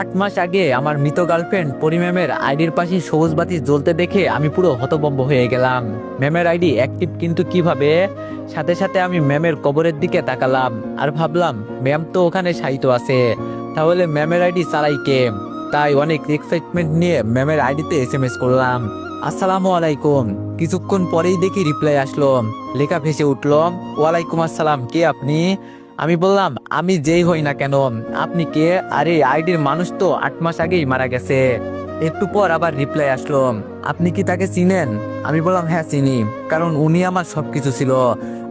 আট মাস আগে আমার মৃত গার্লফ্রেন্ড পরি ম্যামের আইডির পাশে সবুজ বাতি জ্বলতে দেখে আমি পুরো হতবম্ব হয়ে গেলাম। ম্যামের আইডি অ্যাক্টিভ কিন্তু কীভাবে? সাথে সাথে আমি ম্যামের কবরের দিকে তাকালাম আর ভাবলাম, ম্যাম তো ওখানে সাহিত্য আছে। তাহলে ম্যামের আইডি চালাই কে? তাই অনেক এক্সাইটমেন্ট নিয়ে ম্যামের আইডিতে এস এম এস করলাম, আসসালামু আলাইকুম। কিছুক্ষণ পরেই দেখি রিপ্লাই আসলো। লেখা ভেসে উঠল, ওয়ালাইকুম আসসালাম, কে আপনি? আমি বললাম, আমি যেই হই না কেন? আপনি কে? আরে, আইডির মানুষ তো আট মাস আগেই মারা গেছে। একটু পর আবার রিপ্লাই আসলো, আপনি কি তাকে চিনেন? আমি বললাম হ্যাঁ চিনি, কারণ উনি আমার সবকিছু ছিল।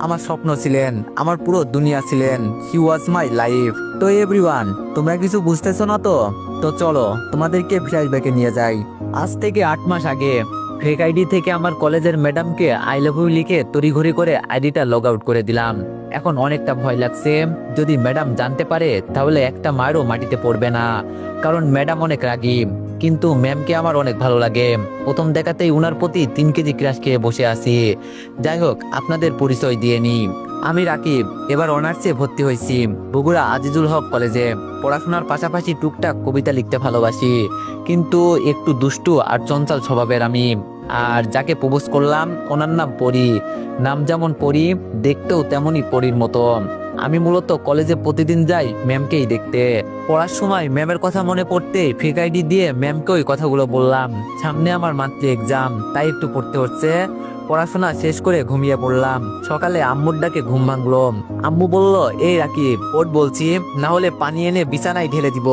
আমার স্বপ্ন ছিলেন, আমার পুরো দুনিয়া ছিলেন। হি ওয়াজ মাই লাইফ তো এভরিওয়ান তোমরা কিছু বুঝতেছো না তো? তো চলো, তোমাদেরকে ফ্ল্যাশব্যাকে নিয়ে যাই। আজ থেকে আট মাস আগে ফেক আইডি থেকে আমার কলেজের ম্যাডামকে আই লাভ ইউ লিখে তড়িঘড়ি করে আইডিটা লগ আউট করে দিলাম। এখন অনেকটা ভয় লাগছে। যদি ম্যাডাম জানতে পারে, তাহলে একটা মারও মাটিতে পড়বে না, কারণ ম্যাডাম অনেক রাগী। কিন্তু ম্যামকে আমার অনেক ভালো লাগে। প্রথম দেখাতেই উনার প্রতি তিন কেজি ক্রাশ খেয়ে বসে আছি। যাই হোক, আপনাদের পরিচয় দিয়ে নি। আমি রাকিব, এবার অনার্সে ভর্তি হয়েছি। বগুড়া আজিজুল হক কলেজে। পড়াশোনার পাশাপাশি টুকটাক কবিতা লিখতে ভালোবাসি। কিন্তু একটু দুষ্টু আর চঞ্চল স্বভাবের আমি। আর যাকে প্রবোজ করলাম, ওনার নাম পরি। নাম যেমন পরি, দেখতেও তেমনই পরির মতো আমি মূলত কলেজে প্রতিদিন যাই ম্যামকেই দেখতে। পড়ার সময় ম্যামের কথা মনে পড়তে ফেক আইডি দিয়ে ম্যামকে ওই কথাগুলো বললাম। সামনে আমার মাত্র এক্সাম তাই একটু পড়তে হচ্ছে। পড়াশোনা শেষ করে ঘুমিয়ে পড়লাম। সকালে আম্মুর ডাকে ঘুম ভাঙলো। আম্মু বলল, এই রাকিব ওট বলছি, না হলে পানি এনে বিছানায় ঢেলে দিব।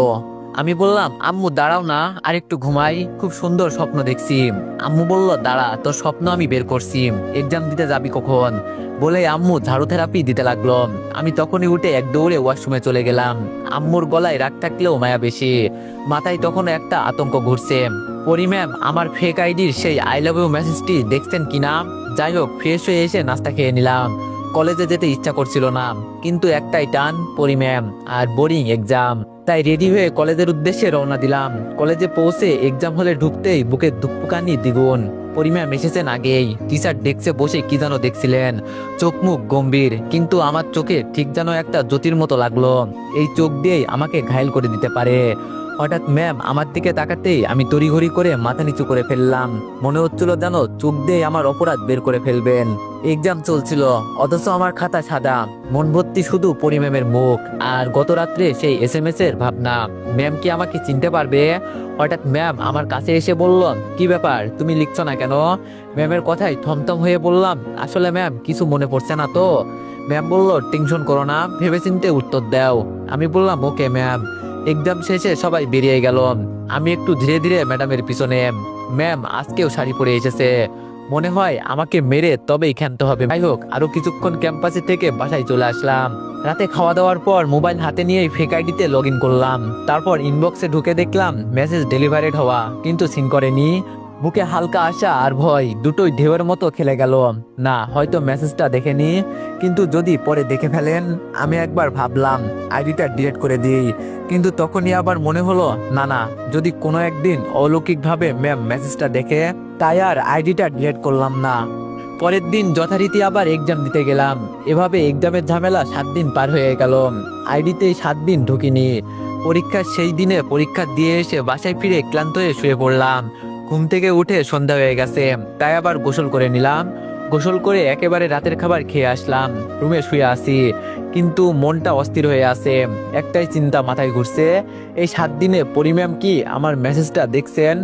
আমি বললাম, আম্মু, দাঁড়াও না, আর একটু ঘুমাই। খুব সুন্দর স্বপ্ন দেখছি। আম্মু বলল, দাঁড়া, তোর স্বপ্ন আমি বের করছি। এক্সাম দিতে যাবি কখন? বলে, আম্মু, ঝাড়ু থেরাপি দিতে লাগল। আমি তখনই উঠে এক দৌড়ে ওয়াশরুমে চলে গেলাম। আম্মুর গলায় রাগ থাকলেও মায়া বেশি। মাথায় তখন একটা আতঙ্ক ঘুরছে। পরি ম্যাম, আমার ফেক আইডির সেই আই লাভ ইউ মেসেজটি দেখছেন কিনা? যাই হোক ফ্রেশ হয়ে এসে নাস্তা খেয়ে নিলাম। কলেজে যেতে ইচ্ছা করছিল না, কিন্তু একটাই টান পরি ম্যাম আর বোরিং এক্সাম। তাই রেডি হয়ে কলেজের উদ্দেশ্যে রওনা দিলাম। কলেজে পৌঁছে এক্সাম হলে ঢুকতেই বুকে দুপুকানি দ্বিগুণ। পরিম্যাম এসেছেন আগেই। টিচার ডেস্কে বসে কি যেন দেখছিলেন। চোখ মুখ গম্ভীর, কিন্তু আমার চোখে ঠিক যেন একটা জ্যোতির মতো লাগল। এই চোখ দিয়েই আমাকে ঘায়ল করে দিতে পারে। হঠাৎ ম্যাম আমার দিকে তাকাতেই আমি তড়িঘড়ি করে মাথা নিচু করে ফেললাম। মনে হচ্ছিল যেন চোখ দিয়ে আমার অপরাধ বের করে ফেলবেন। এক্সাম চলছিল, অথচ আমার খাতা সাদা। মন ভর্তি শুধু পরিম্যামের মুখ। আর গত রাত্রে সেই এস এম এস এর ভাবনা। ম্যাম কি আমাকে চিনতে পারবে? হঠাৎ ম্যাম আমার কাছে এসে বলল, কি ব্যাপার? তুমি লিখছো না কেন? ম্যামের কথায় থমথম হয়ে বললাম, আসলে ম্যাম, কিছু মনে পড়ছে না তো? ম্যাম বলল, টেনশন করো না, ভেবেচিন্তে উত্তর দাও। আমি বললাম, ওকে ম্যাম। এক্সাম শেষে সবাই বেরিয়ে গেল। আমি একটু ধীরে ধীরে ম্যাডামের পিছনে, ম্যাম, আজকেও শাড়ি পরে এসেছে। মনে হয় আমাকে মেরে তবেই ক্ষান্ত হবে। যাই হোক, আরও কিছুক্ষণ ক্যাম্পাসে থেকে বাসায় চলে আসলাম। রাতে খাওয়া দাওয়ার পর মোবাইল হাতে নিয়ে ফেক আইডিতে লগ করলাম। তারপর ইনবক্সে ঢুকে দেখলাম মেসেজ ডেলিভারেড হওয়া। কিন্তু সিন করেনি। বুকে হালকা আশা আর ভয়, দুটোই ঢেউয়ের মতো খেলে গেল। না, হয়তো মেসেজটা দেখেনি, কিন্তু যদি পরে দেখে ফেলেন, আমি একবার ভাবলাম, আইডিটা ডিলেট করে দিই। কিন্তু তখনই আবার মনে হলো, না না, যদি কোনো একদিন অলৌকিকভাবে ম্যাম মেসেজটা দেখে, তাই আর আইডিটা ডিলেট করলাম না। পরের দিন যথারীতি আবার এক্সাম দিতে গেলাম। এভাবে এক্সামের ঝামেলা সাত দিন পার হয়ে গেল। আইডিতে সাত দিন ঢুকিনি। পরীক্ষার সেই দিনে পরীক্ষা দিয়ে এসে বাসায় ফিরে ক্লান্ত হয়ে শুয়ে পড়লাম। ঘুম থেকে উঠে সন্ধ্যা হয়ে গেছে, তাই আবার গোসল করে নিলাম। গোসল করে একেবারে রাতের খাবার খেয়ে আসলাম, রুমে শুয়ে আসি কিন্তু মনটা অস্থির হয়ে আছে। একটাই চিন্তা মাথায় ঘুরছে, এই সাত দিনে পরিম্যাম কি আমার মেসেজটা দেখছেন?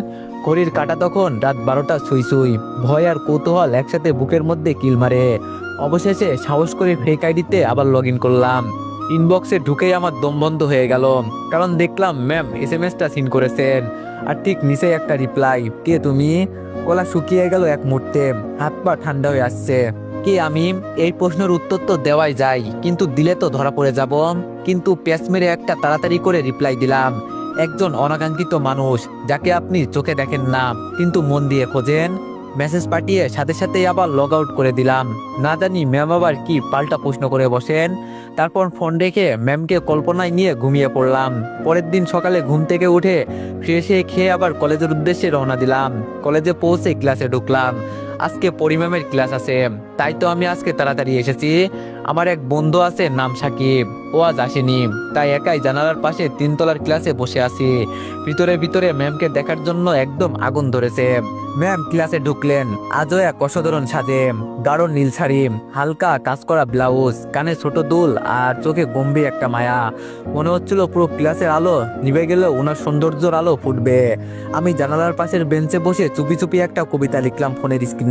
ঘড়ির কাটা তখন রাত বারোটা ছুঁই ছুঁই, ভয় আর কৌতূহল একসাথে বুকের মধ্যে কিল মারে। অবশেষে সাহস করে ফেক আইডিতে আবার লগ ইন করলাম ইনবক্সে ঢুকেই আমার দম বন্ধ হয়ে গেল, কারণ দেখলাম ম্যাম এস এম এসটা সিন করেছেন। আর ঠিক নিচেই একটা রিপ্লাই কে তুমি? গলা শুকিয়ে গেল এক মুহূর্তে, হাত পা ঠান্ডা হয়ে আসছে। কে আমি? এই প্রশ্নের উত্তর তো দেওয়াই যায়, কিন্তু দিলে তো ধরা পড়ে যাব। কিন্তু পেস মেরে একটা তাড়াতাড়ি করে রিপ্লাই দিলাম, একজন অনাকাঙ্ক্ষিত মানুষ, যাকে আপনি চোখে দেখেন না, কিন্তু মন দিয়ে খোঁজেন। মেসেজ পাঠিয়ে সাথে সাথে আবার লগ আউট করে দিলাম। না জানি ম্যাম আবার কি পাল্টা প্রশ্ন করে বসেন। তারপর ফোন রেখে ম্যামকে কল্পনায় নিয়ে ঘুমিয়ে পড়লাম। পরের দিন সকালে ঘুম থেকে উঠে ফ্রেশ খেয়ে আবার কলেজের উদ্দেশ্যে রওনা দিলাম। কলেজে পৌঁছে ক্লাসে ঢুকলাম। আজকে পরিমামের ক্লাস আছে, তাই তো আমি আজকে তাড়াতাড়ি এসেছি। আমার এক বন্ধু আছে, নাম সাকিব। ও আজ আসেনি, তাই একাই জানালার পাশে তিনতলার ক্লাসে বসে আছি। ভিতরে ভিতরে ম্যামকে দেখার জন্য একদম আগুন ধরেছে। ম্যাম ক্লাসে ঢুকলেন, আজও এক অসাধারণ সাজে। গাঢ় নীল শাড়ি, হালকা কাজ করা ব্লাউজ, কানে ছোট দুল আর চোখে গম্ভীর একটা মায়া। মনে হচ্ছিল পুরো ক্লাসের আলো নিভে গেলেও ওনার সৌন্দর্যর আলো ফুটবে। আমি জানালার পাশের বেঞ্চে বসে চুপি চুপি একটা কবিতা লিখলাম ফোনের স্ক্রিনে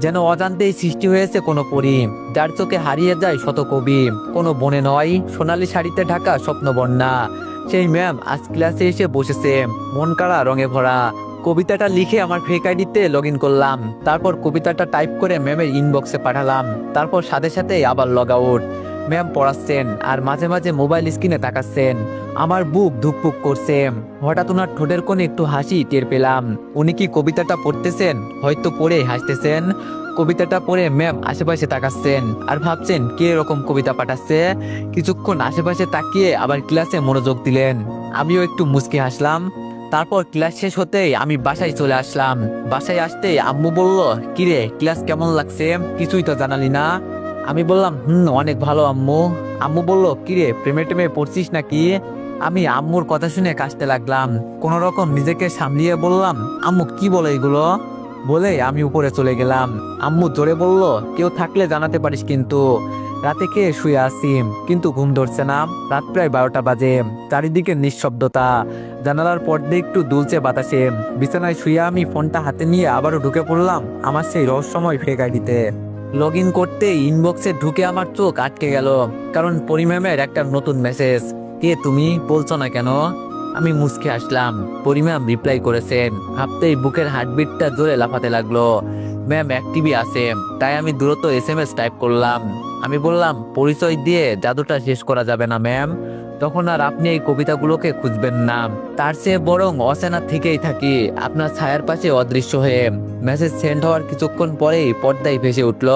যেন অজান্তেই সৃষ্টি হয়েছে কোনো পরি যার চোখে হারিয়ে যায় শত কবি কোনো বনে নয়, সোনালি শাড়িতে ঢাকা স্বপ্নবন্যা। সেই ম্যাম আজ ক্লাসে এসে বসেছে। মন কাড়া, রঙে ভরা। কবিতাটা লিখে আমার ফেক আইডিতে লগ ইন করলাম। তারপর কবিতাটা টাইপ করে ম্যামের ইনবক্সে পাঠালাম। তারপর সাথে সাথে আবার লগ আউট ম্যাম পড়াচ্ছেন আর মাঝে মাঝে মোবাইল স্ক্রিনে তাকাচ্ছেন। আমার বুক ধুকপুক করছে। হঠাৎ ওনার ঠোঁটের কোণে একটু হাসি টের পেলাম। উনি কি কবিতাটা পড়তেছেন? হয়তো পড়ে হাসতেছেন। কবিতাটা পড়ে ম্যাম আশেপাশে তাকাচ্ছেন আর ভাবছেন, কে এরকম কবিতা পাঠাচ্ছে? কিছুক্ষণ আশেপাশে তাকিয়ে আবার ক্লাসে মনোযোগ দিলেন। আমিও একটু মুচকি হাসলাম। তারপর ক্লাস শেষ হতেই আমি বাসায় চলে আসলাম। বাসায় আসতেই আম্মু বলল, কিরে, ক্লাস কেমন লাগছে? কিছুই তো জানালি না। আমি বললাম, হুম, অনেক ভালো, আম্মু। আম্মু বলল, কিরে, প্রেমে টেমে পড়ছিস নাকি? আমি আম্মুর কথা শুনে কাশতে লাগলাম। কোন রকম নিজেকে সামলিয়ে বললাম, আম্মু, কি বলে এগুলো? বলে আমি উপরে চলে গেলাম। আম্মু জোরে বলল, কেউ থাকলে জানাতে পারিস কিন্তু। রাতে খেয়ে শুয়ে আসি কিন্তু ঘুম ধরছে না। রাত প্রায় বারোটা বাজে। চারিদিকে নিঃশব্দতা। জানালার পর্দে একটু দুলছে বাতাসে। বিছানায় শুয়ে আমি ফোনটা হাতে নিয়ে আবারও ঢুকে পড়লাম আমার সেই রহস্যময় ফেক আইডিতে। লগ ইন করতে ইনবক্সে ঢুকে আমার চোখ আটকে গেল, কারণ পরিম্যামের একটা নতুন মেসেজ কে তুমি? বলছো না কেন? আমি মুসকে আসলাম। পরিম্যাম রিপ্লাই করেছেন ভাবতেই বুকের হার্টবিটটা জোরে লাফাতে লাগল। ম্যাম অ্যাক্টিভই আছে, তাই আমি দ্রুত এস এম এস টাইপ করলাম। আমি বললাম, পরিচয় দিয়ে জাদুটা শেষ করা যাবে না ম্যাম তখন আর আপনি এই কবিতাগুলোকে খুঁজবেন না। তার চেয়ে বরং অচেনা থেকেই থাকি। আপনার ছায়ার পাশে অদৃশ্য হয়ে মেসেজ সেন্ড হওয়ার কিছুক্ষণ পরেই পর্দায় ভেসে উঠল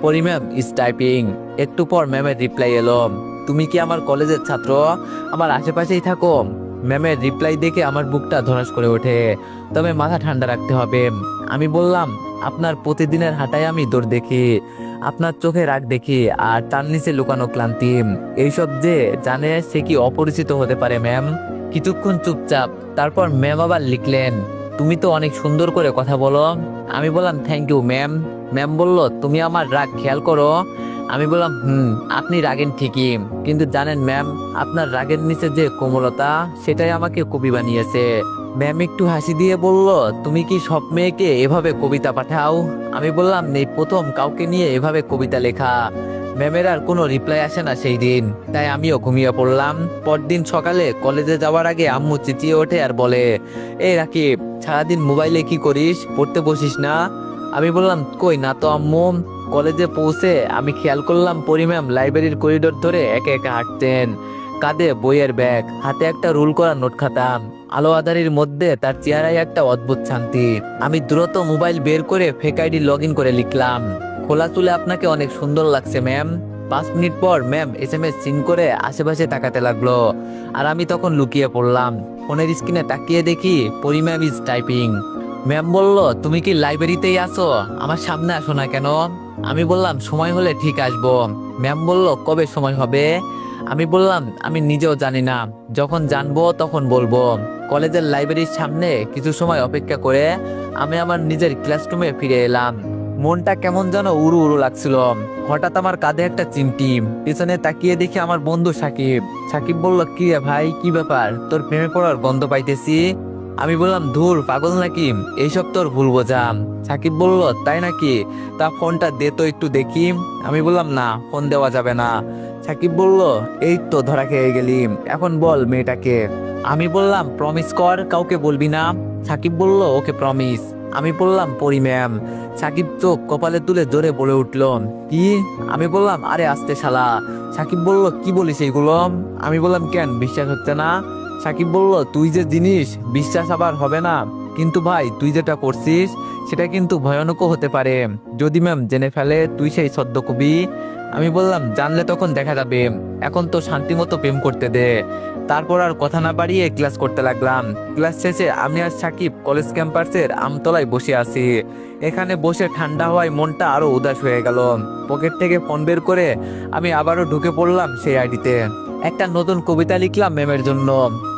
পরিম্যাম ইজ টাইপিং একটু পর ম্যামের রিপ্লাই এলো। তুমি কি আমার কলেজের ছাত্র? আমার আশেপাশেই থাকো ম্যামের রিপ্লাই দেখে আমার বুকটা ধরাস করে ওঠে। তবে মাথা ঠান্ডা রাখতে হবে। আমি বললাম, আপনার প্রতিদিনের হাঁটায় আমি দৌড় দেখি। আপনার চোখে রাগ দেখি আর তার নিচে লুকানো ক্লান্তি। এইসব যে জানে সে কি অপরিচিত হতে পারে, ম্যাম? কিছুক্ষণ চুপচাপ, তারপর ম্যাম আবার লিখলেন, তুমি তো অনেক সুন্দর করে কথা বলো। আমি বললাম থ্যাংক ইউ ম্যাম ম্যাম বলল, তুমি আমার রাগ খেয়াল করো। আমি বললাম, হুম, আপনি রাগেন ঠিকই, কিন্তু জানেন, ম্যাম, আপনার রাগের নিচে যে কোমলতা, সেটাই আমাকে কবি বানিয়েছে। ম্যাম একটু হাসি দিয়ে বলল, তুমি কি সব মেয়েকে এভাবে কবিতা পাঠাও? আমি বললাম, নেই, প্রথম কাউকে নিয়ে এভাবে কবিতা লেখা। ম্যামের আর কোনো রিপ্লাই আসে না সেই দিন, তাই আমিও ঘুমিয়ে পড়লাম। পরদিন সকালে কলেজে যাওয়ার আগে আম্মু চেঁচিয়ে ওঠে আর বলে এই রাকিব, সারাদিন মোবাইলে কি করিস? পড়তে বসিস না? আমি বললাম, কই না তো আম্মু। কলেজে পৌঁছে আমি খেয়াল করলাম পরিম্যাম লাইব্রেরির করিডোর ধরে একে একে হাঁটতেন। কাঁধে বইয়ের ব্যাগ, হাতে একটা রুল করা নোট খাতা আলো আধারির মধ্যে তার চেহারায় একটা অদ্ভুত শান্তি। আমি দ্রুত মোবাইল বের করে ফেক আইডি লগ করে লিখলাম। খোলা চুলে আপনাকে অনেক সুন্দর লাগছে ম্যাম পাঁচ মিনিট পর ma'am S M S seen করে আশেপাশে তাকাতে লাগল। আর আমি তখন লুকিয়ে পড়লাম। ফোনের স্ক্রিনে তাকিয়ে দেখি পরি ম্যাম ইজ টাইপিং। ম্যাম বলল, তুমি কি লাইব্রেরিতেই আছো? আমার সামনে আসো না কেন? আমি বললাম, সময় হলে ঠিক আসব। ম্যাম বলল, কবে সময় হবে? আমি বললাম, আমি নিজেও জানি না। যখন জানব তখন বলব। কলেজের লাইব্রেরির সামনে কিছু সময় অপেক্ষা করে আমি আমার নিজের ক্লাসরুমে ফিরে এলাম। মনটা কেমন যেন উড়ু উড়ু লাগছিল। হঠাৎ আমার কাঁধে একটা চিমটি। পিছনে তাকিয়ে দেখি আমার বন্ধু সাকিব। সাকিব বলল, কি রে ভাই, কি ব্যাপার? তোর প্রেমে পড়ার গন্ধ পাইতেছি? আমি বললাম, ধুর, পাগল নাকি? এইসব তোর ভুল বোঝাম সাকিব বলল, তাই নাকি? তা ফোনটা দে তো একটু দেখি। আমি বললাম, না, ফোন দেওয়া যাবে না। সাকিব বলল, এই তো ধরা খেয়ে গেলি। এখন বল মেয়েটাকে। আমি বললাম প্রমিস কর, কাউকে বলবি না। সাকিব বলল, ওকে প্রমিস আমি বললাম পরি ম্যাম সাকিব চোখ কপালে তুলে জোরে বলে উঠল, কি? আমি বললাম, আরে, আস্তে শালা। সাকিব বলল, কি বলিস এইগুলো? আমি বললাম, কেন, বিশ্বাস হচ্ছে না? সাকিব বলল, তুই যে জিনিস, বিশ্বাস আবার হবে না। কিন্তু ভাই, তুই যেটা করছিস, সেটা কিন্তু ভয়ানকও হতে পারে। যদি ম্যাম জেনে ফেলে, তুই সেই সদ্য কবি। আমি বললাম, জানলে তখন দেখা যাবে। এখন তো শান্তি মতো প্রেম করতে দে। তারপর আর কথা না বাড়িয়ে ক্লাস করতে লাগলাম। ক্লাস শেষে আমি আর সাকিব কলেজ ক্যাম্পাসের আমতলায় বসে আছি। এখানে বসে ঠান্ডা হওয়ায় মনটা আরও উদাস হয়ে গেল। পকেট থেকে ফোন বের করে আমি আবারও ঢুকে পড়লাম সেই আইডিতে। একটা নতুন কবিতা লিখলাম ম্যামের জন্য।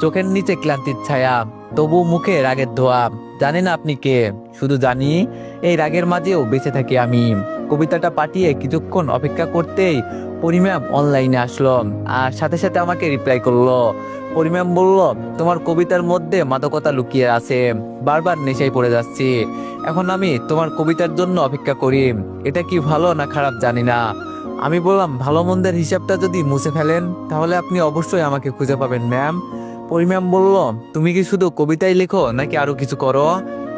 চোখের নিচে ক্লান্তির ছায়া, তবু মুখে রাগের ধোয়া। জানি না আপনি কে? শুধু জানি, এই রাগের মাঝেও বেঁচে থাকি আমি। কবিতাটা পাঠিয়ে কিছুক্ষণ অপেক্ষা করতেই পরিম্যাম অনলাইনে আসলো আর সাথে সাথে আমাকে রিপ্লাই করল। পরিম্যাম বলল, তোমার কবিতার মধ্যে মাদকতা লুকিয়ে আছে। বারবার নেশায় পড়ে যাচ্ছি। এখন আমি তোমার কবিতার জন্য অপেক্ষা করি। এটা কি ভালো না খারাপ জানি না। আমি বললাম, ভালো মন্দের হিসাবটা যদি মুছে ফেলেন, তাহলে আপনি অবশ্যই আমাকে খুঁজে পাবেন ম্যাম পরিম্যাম বলল, তুমি কি শুধু কবিতাই লেখো নাকি আরও কিছু করো?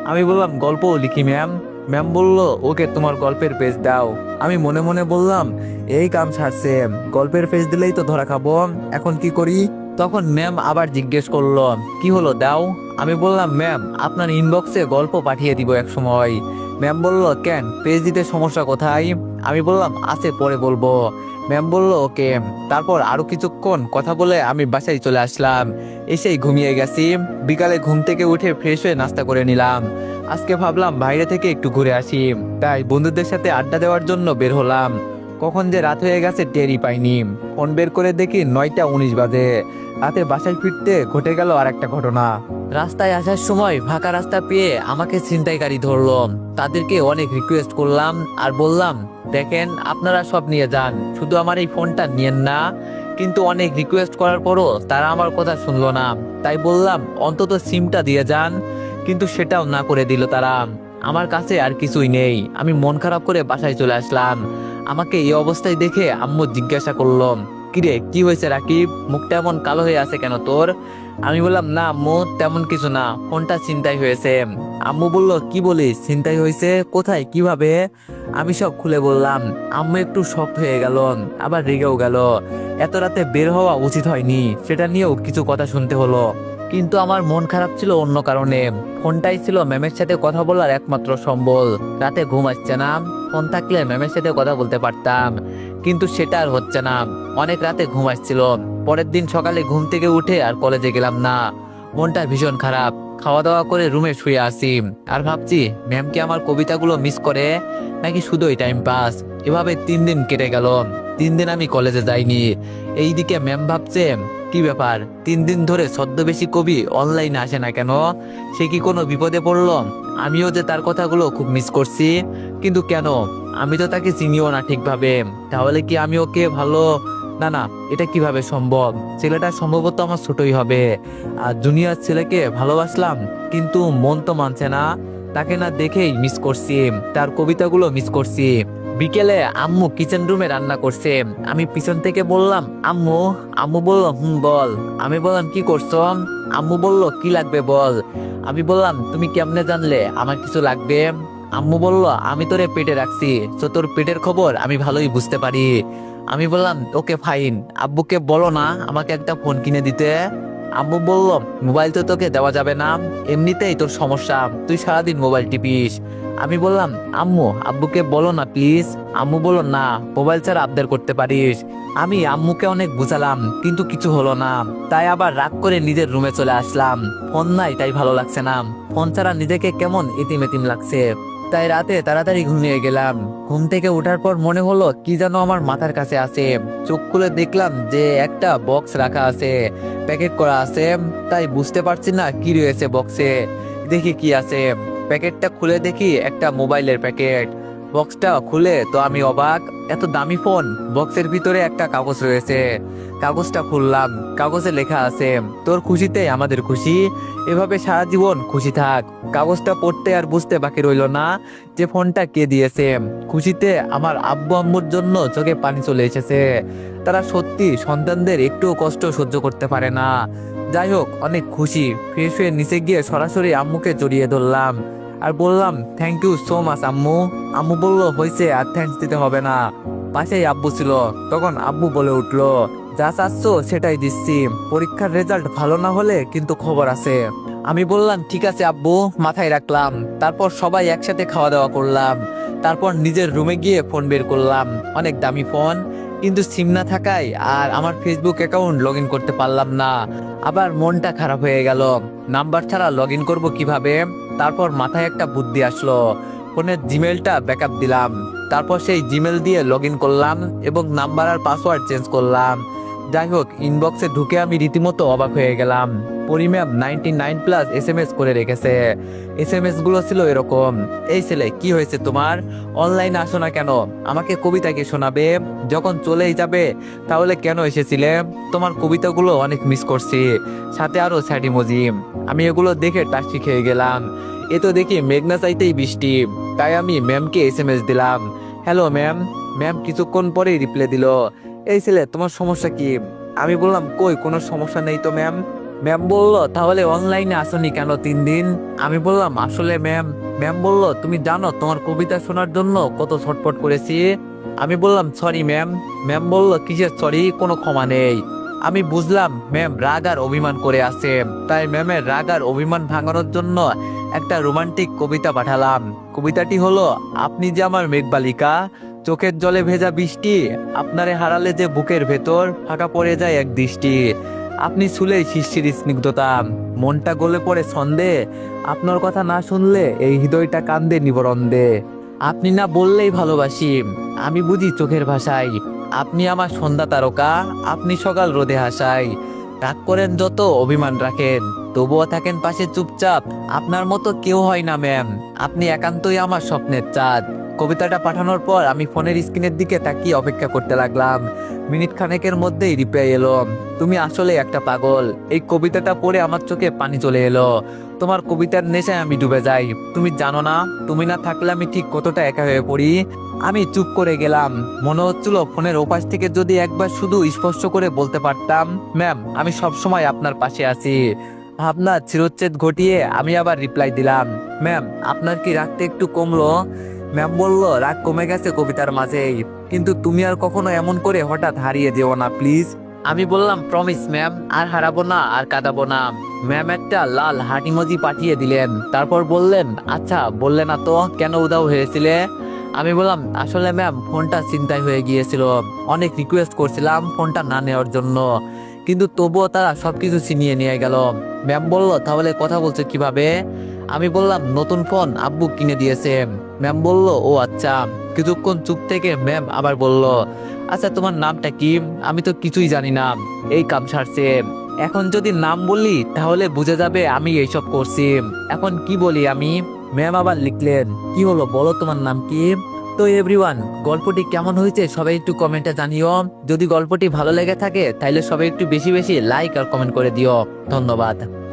আমি বললাম, গল্পও লিখি ম্যাম ম্যাম বলল, ওকে, তোমার গল্পের পেজ দাও। আমি মনে মনে বললাম, এই কাম ছাড়ছে গল্পের পেজ দিলেই তো ধরা খাব। এখন কি করি? তখন ম্যাম আবার জিজ্ঞেস করল, কি হলো, দাও? আমি বললাম, ম্যাম, আপনার ইনবক্সে গল্প পাঠিয়ে দিব এক সময় ম্যাম বলল, কেন? পেজ দিতে সমস্যা কোথায়? আমি বললাম, আছে, পরে বলব। ম্যাম বলল, ওকে। তারপর আরও কিছুক্ষণ কথা বলে আমি বাসায় চলে আসলাম। এসেই ঘুমিয়ে গেছি। বিকালে ঘুম থেকে উঠে ফ্রেশ হয়ে নাস্তা করে নিলাম। আজকে ভাবলাম বাইরে থেকে একটু ঘুরে আসি, তাই বন্ধুদের সাথে আড্ডা দেওয়ার জন্য বের হলাম। কখন যে রাত হয়ে গেছে টেরই পাইনি। ফোন বের করে দেখি নয়টা উনিশ বাজে। রাতে বাসায় ফিরতে ঘটে গেল আর একটা ঘটনা। রাস্তায় আসার সময় ফাঁকা রাস্তা পেয়ে আমাকে ছিনতাইকারী ধরলো। তাদেরকে অনেক রিকোয়েস্ট করলাম আর বললাম, দেখেন, আপনারা সব নিয়ে যান। শুধু আমার এই ফোনটা নিয়েন না। কিন্তু অনেক রিকোয়েস্ট করার পরও তারা আমার কথা শুনলো না। তাই বললাম, অন্তত সিমটা দিয়ে যান। কিন্তু সেটাও না করে দিল তারা। আমার কাছে আর কিছুই নেই। আমি মন খারাপ করে বাসায় চলে আসলাম। আমাকে এই অবস্থায় দেখে আম্মু জিজ্ঞাসা করল, কিরে, কি হয়েছে রাকিব? মুখটা এমন কালো হয়ে আছে কেন তোর? আমি বললাম, না আম্মু, তেমন কিছু না। ফোনটা চিন্তাই হয়েছে। আম্মু বলল, কি বলিস? চিন্তাই হয়েছে? কোথায়? কীভাবে? আমি সব খুলে বললাম, আম্মু একটু শক্ত হয়ে গেল, আবার রেগেও গেল। এত রাতে বের হওয়া উচিত হয়নি। সেটা নিয়েও কিছু কথা শুনতে হলো। কিন্তু আমার মন খারাপ ছিল অন্য কারণে। ফোনটাই ছিল ম্যামের সাথে কথা বলার একমাত্র সম্বল। রাতে ঘুম আসছে না। ফোন থাকলে ম্যামের সাথে কথা বলতে পারতাম। কিন্তু সেটা আর হচ্ছে না। অনেক রাতে ঘুম আসছিল। পরের দিন সকালে ঘুম থেকে উঠে আর কলেজে গেলাম না। মনটা ভীষণ খারাপ। খাওয়া দাওয়া করে রুমে শুয়ে আসি আর ভাবছি, ম্যাম কি আমার কবিতাগুলো মিস করে? নাকি শুধুই টাইম পাস এভাবে তিন দিন কেটে গেল। তিন দিন আমি কলেজে যাইনি। এইদিকে ম্যাম ভাবছে কি ব্যাপার? তিন দিন ধরে ছদ্মবেশী কবি অনলাইনে আসে না কেন? সে কি কোনো বিপদে পড়ল? আমিও যে তার কথাগুলো খুব মিস করছি। কিন্তু কেন? আমি তো তাকে চিনিও না ঠিকভাবে। তাহলে কি আমি ওকে ভালো? না না, এটা কীভাবে সম্ভব? ছেলেটা সম্ভবত আমার ছোটই হবে। আর জুনিয়র ছেলেকে ভালোবাসলাম, কিন্তু মন তো মানছে না। তাকে না দেখেই মিস করছি। তার কবিতাগুলো মিস করছি। বিকেলে আম্মু কিচেন রুমে রান্না করছে। আমি পিছন থেকে বললাম, আম্মু আম্মু বলল, হুম, বল। আমি বললাম, কি করছ? আম্মু বলল, কি লাগবে, বল। আমি বললাম, তুমি কেমনে জানলে? আমার কিছু লাগবে। আম্মু বলল, আমি তোরে পেটে রাখছি। তো তোর পেটের খবর আমি ভালোই বুঝতে পারি। আমি বললাম, ওকে ফাইন আব্বুকে বলো না আমাকে একটা ফোন কিনে দিতে। আম্মু বলল, মোবাইল তো তোকে দেওয়া যাবে না। এমনিতেই তোর সমস্যা। তুই সারাদিন মোবাইল টিপিস। আমি বললাম, আম্মু, আব্বুকে বলো না প্লিজ আম্মু বলো না মোবাইল ছাড়া আবদার করতে পারিস। আমি আম্মুকে অনেক বুঝালাম, কিন্তু কিছু হলো না। তাই আবার রাগ করে নিজের রুমে চলে আসলাম। ফোন নাই, তাই ভালো লাগছে না। ফোন ছাড়া নিজেকে কেমন ইতিম ইতিম লাগছে। তাই রাতে তাড়াতাড়ি ঘুমিয়ে গেলাম। ঘুম থেকে ওঠার পর মনে হলো কি যেন আমার মাথার কাছে আছে। চোখ খুলে দেখলাম যে একটা বক্স রাখা আছে প্যাকেট করা আছে। তাই বুঝতে পারছি না কি রয়েছে বক্সে দেখি কি আছে। প্যাকেটটা খুলে দেখি একটা মোবাইলের প্যাকেট। বক্সটা খুলে তো আমি অবাক, এত দামি ফোন, বক্সের ভিতরে একটা কাগজ রয়েছে। কাগজটা খুললাম, কাগজে লেখা আছে, তোর খুশিতে আমাদের খুশি, এভাবে সারা জীবন খুশি থাক। কাগজটা পড়তে আর বুঝতে বাকি রইল না যে ফোনটা কে দিয়েছে। খুশিতে আমার আব্বু আম্মুর জন্য চোখে পানি চলে এসেছে। তারা সত্যি সন্তানদের একটুও কষ্ট সহ্য করতে পারে না। যাই হোক, অনেক খুশি। ফ্রেশ হয়ে নিচে গিয়ে সরাসরি আম্মুকে জড়িয়ে ধরলাম। আর বললাম থ্যাংক ইউ সো মাচ আম্মু। আম্মু বলল হয়েছে আর থ্যাঙ্কস দিতে হবে না। পাশেই আব্বু ছিল। তখন আব্বু বলে উঠল, যা চাচ্ছ সেটাই দিচ্ছি। পরীক্ষার রেজাল্ট ভালো না হলে কিন্তু খবর আছে। আমি বললাম, ঠিক আছে আব্বু, মাথায় রাখলাম। তারপর সবাই একসাথে খাওয়া দাওয়া করলাম। তারপর নিজের রুমে গিয়ে ফোন বের করলাম। অনেক দামি ফোন কিন্তু সিম না থাকায় আর আমার ফেসবুক অ্যাকাউন্ট লগ করতে পারলাম না। আবার মনটা খারাপ হয়ে গেল। নাম্বার ছাড়া লগ ইন করব কীভাবে? তারপর মাথায় একটা বুদ্ধি আসলো। ফোনের জিমেলটা ব্যাকআপ দিলাম। তারপর সেই জিমেল দিয়ে লগ করলাম এবং নাম্বার আর পাসওয়ার্ড চেঞ্জ করলাম। যাই হোক ইনবক্সে ঢুকে আমি রীতিমতো অবাক হয়ে গেলাম। Pari ma'am ninety nine plus S M S করে রেখেছে। এস এম এসগুলো ছিল এরকম, এই ছেলে, কি হয়েছে তোমার? অনলাইনে আসো না কেন? আমাকে কবিতা কি শোনাবে? যখন চলেই যাবে, তাহলে কেন এসেছিলে? তোমার কবিতাগুলো অনেক মিস করছি। সাথে আরও স্যাডি মজিম আমি এগুলো দেখে টাস্টি খেয়ে গেলাম। এ তো দেখি মেঘনা চাইতেই বৃষ্টি। তাই আমি ম্যামকে এস এম এস দিলাম। হ্যালো ম্যাম ম্যাম কিছুক্ষণ পরেই রিপ্লাই দিল। এই ছেলে, তোমার সমস্যা কি? আমি বললাম, কই, কোনো সমস্যা নেই তো ম্যাম ম্যাম বলল, তাহলে অনলাইনে আসনি কেন তিন দিন? আমি বললাম, আসলে ম্যাম ম্যাম বলল, তুমি জানো, তোমার কবিতা শোনার জন্য কত ছটফট করেছি? আমি বললাম সরি ম্যাম ম্যাম বলল, কিসের সরি কোনো ক্ষমা নেই। আমি বুঝলাম ম্যাম রাগ আর অভিমান করে আছে। তাই ম্যামের রাগ আর অভিমান ভাঙানোর জন্য একটা রোমান্টিক কবিতা পাঠালাম। কবিতাটি হলো, আপনি যে আমার মেঘবালিকা চোখের জলে ভেজা বৃষ্টি, আপনারে হারালে যে বুকের ভেতর ফাঁকা পড়ে যায় এক দৃষ্টি। আপনি শুলে শিশির স্নিগ্ধতা। মনটা গলে পড়ে ছন্দে। আপনার কথা না শুনলে এই হৃদয়টা কান্দে নিবরন্দে। আপনি না বললেই ভালোবাসি। আমি বুঝি চোখের ভাষায়। আপনি আমার সন্ধ্যা তারকা, আপনি সকাল রোদে হাসাই রাগ করেন যত, অভিমান রাখেন। তবুও থাকেন পাশে চুপচাপ। আপনার মতো কেউ হয় না, ম্যাম। আপনি একান্তই আমার স্বপ্নের চাঁদ। কবিতাটা পাঠানোর পর আমি ফোনের স্ক্রিনের দিকে তাকিয়ে অপেক্ষা করতে লাগলাম। মিনিট খানেকের মধ্যেই রিপ্লাই এলো, তুমি আসলে একটা পাগল। এই কবিতাটা পড়ে আমার চোখে পানি চলে এলো। তোমার কবিতার নেশায় আমি ডুবে যাই। তুমি জানো না, তুমি না থাকলে আমি ঠিক কতটা একা হয়ে পড়ি? আমি চুপ করে গেলাম। মনে হচ্ছিল ফোনের ওপাশ থেকে যদি একবার শুধু স্পষ্ট করে বলতে পারতাম, ম্যাম, আমি সব সময় আপনার পাশে আছি। ভাবনা চিরচ্ছেদ ঘটিয়ে আমি আবার রিপ্লাই দিলাম, ম্যাম, আপনার কি রাগটা একটু কমলো? ম্যাম বলল, রাগ কমে গেছে কবিতার মাঝেই। কিন্তু তুমি আর কখনো এমন করে হঠাৎ হারিয়ে যেও না, প্লিজ। আমি বললাম প্রমিস ম্যাম আর হারাবো না, আর কাঁদাবো না। ম্যাম একটা লাল হাটিমজি পাঠিয়ে দিলেন। তারপর বললেন আচ্ছা বললে না তো, কেন উদাও হয়েছিলে? আমি বললাম, আসলে ম্যাম ফোনটা চিন্তায় হয়ে গিয়েছিল। অনেক রিকোয়েস্ট করছিলাম ফোনটা না নেওয়ার জন্য। কিন্তু তবুও তারা সবকিছু ছিনিয়ে নিয়ে গেল। ম্যাম বলল, তাহলে কথা বলছে কীভাবে? আমি বললাম, নতুন ফোন আব্বু কিনে দিয়েছে। ম্যাম বলল, ও আচ্ছা। কিছুক্ষণ চুপ থেকে ম্যাম আবার বলল আচ্ছা তোমার নামটা কি? আমি তো কিছুই জানি না। এই কাম সারছে। এখন যদি নাম বলি, তাহলে বুঝে যাবে আমি এইসব করছি। এখন কি বলি আমি? ম্যাম আবার লিখলেন, কি হলো বলো তোমার নাম কি? তো এভরিওয়ান গল্পটি কেমন হয়েছে সবাই একটু কমেন্টে জানিও। যদি গল্পটি ভালো লেগে থাকে, তাহলে সবাই একটু বেশি বেশি লাইক আর কমেন্ট করে দিও। ধন্যবাদ।